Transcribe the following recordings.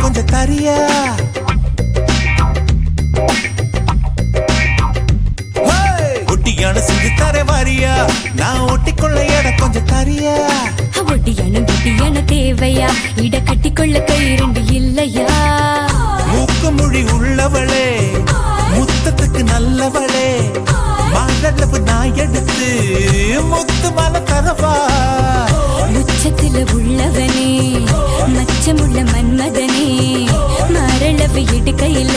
கொஞ்சம் தரியா! ஒட்டியான செஞ்சு தர வாரியா? நான் ஒட்டிக்கொள்ள இடம் கொஞ்சம் தரியா? ஒட்டியான குட்டியான தேவையா? இட கட்டிக்கொள்ள கை இரண்டு இல்லையா? மூக்கு மொழி உள்ளவளே முத்தத்துக்கு நல்லவளே மகளவு நான் எடுத்து முத்து மலை தரவா? மச்சமுள்ள மன்மதனே மரளவு இடுக்கையில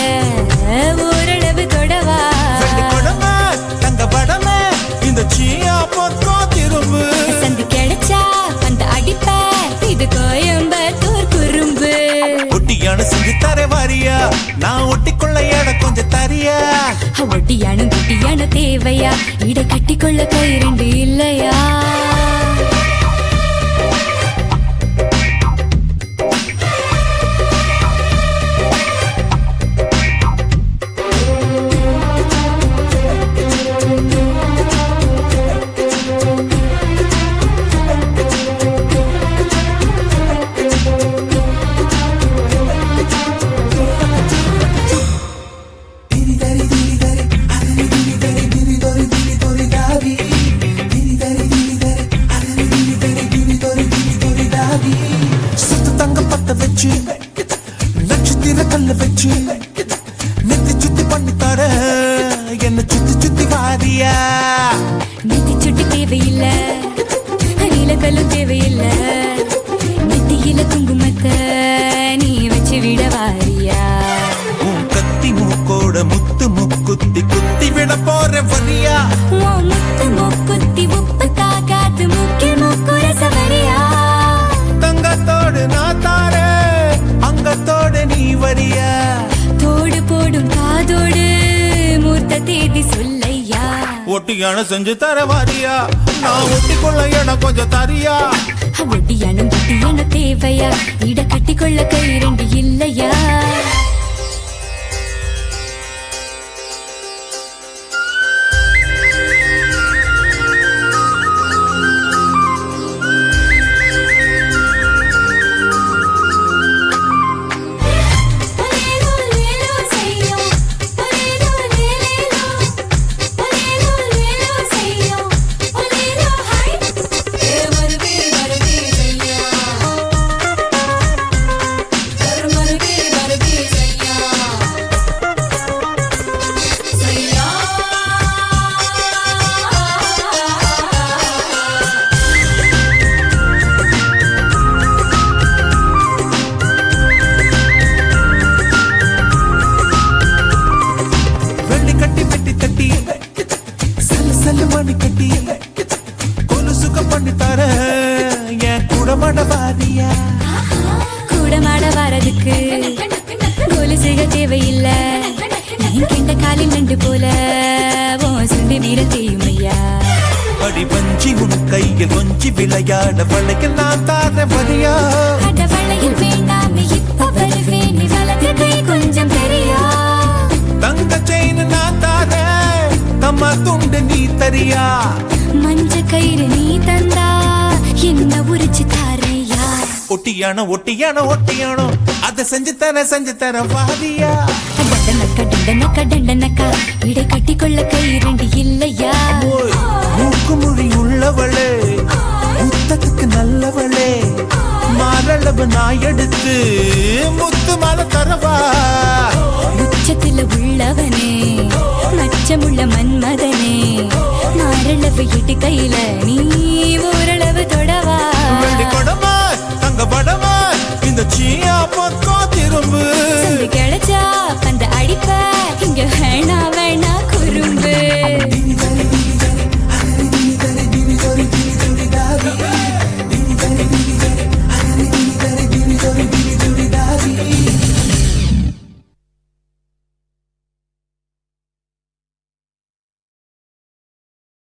ஓரளவு குடமே, தங்க படமே, இந்த சீயா பக்கம் திரும்பு. சந்து கிடைச்சா அந்த அடிப்ப இது கோயம்பத்தூர் குறும்பு. ஒட்டியான செஞ்சு தர வாரியா நான் ஒட்டிக்கொள்ள இடம் கொஞ்சம் தரியா. ஒட்டியான குட்டியான தேவையா இட கட்டிக்கொள்ள கை இரண்டு இல்லையா. வச்சு. நட்சத்திர கல்ல வச்சு. நெத்தி சுத்தி பண்ணி தர. என்ன சுத்தி சுத்தி வாரியா. நெத்தி சுட்டி தேவையில்ல. நீலக்கல்லு தேவையில்ல. நெத்தியில குங்குமத்தை நீ வச்சு விட வாரியா. உன் கத்தி மூக்கோட முத்து முக்குத்தி குத்தி விட போற வரியா. சொல்லையா? ஒட்டியான செஞ்சு தர வாரியா? நான் ஒட்டிக்கொள்ள இடம் கொஞ்சம் தரியா? ஒட்டியானும் குட்டியான தேவையா? இட கட்டிக்கொள்ள கை இரண்டு இல்லையா? என் குடமட வரதுக்கு கோலு செய்ய தேவையில்ல. நீ கெண்ட காலில் நண்டு போல சுண்டி வீர செய்யுமையா அடி வஞ்சி உன் கையில் கொஞ்சி விளையாட வளையில் நான் தார வரியா அட வளையில் வேண்டாமே இப்ப வருவேன் வலது கை கொஞ்சம் பெரியா தங்க செயின் நான் தார தம்மா துண்டு நீ தரியா? மஞ்ச கயிறு நீ தந்தா என்ன உரிச்சு தாரையா ஒட்டியானோ ஒட்டியானோ ஒட்டியானோ. அதை செஞ்சு தர செஞ்சு தர வாரியா டண்டனக்கா டண்டனக்கா டண்டனக்கா. இடை கட்டிக்கொள்ள கை இரண்டு இல்லையா மூக்கு மொழி உள்ளவளே. முத்தத்துக்கு நல்லவளே. மாரளவு நான் எடுத்து முத்து மலை தரவா? உச்சத்துல உள்ளவனே. மச்சமுள்ள மன்மதனே. மாரளவு இட்டு கையில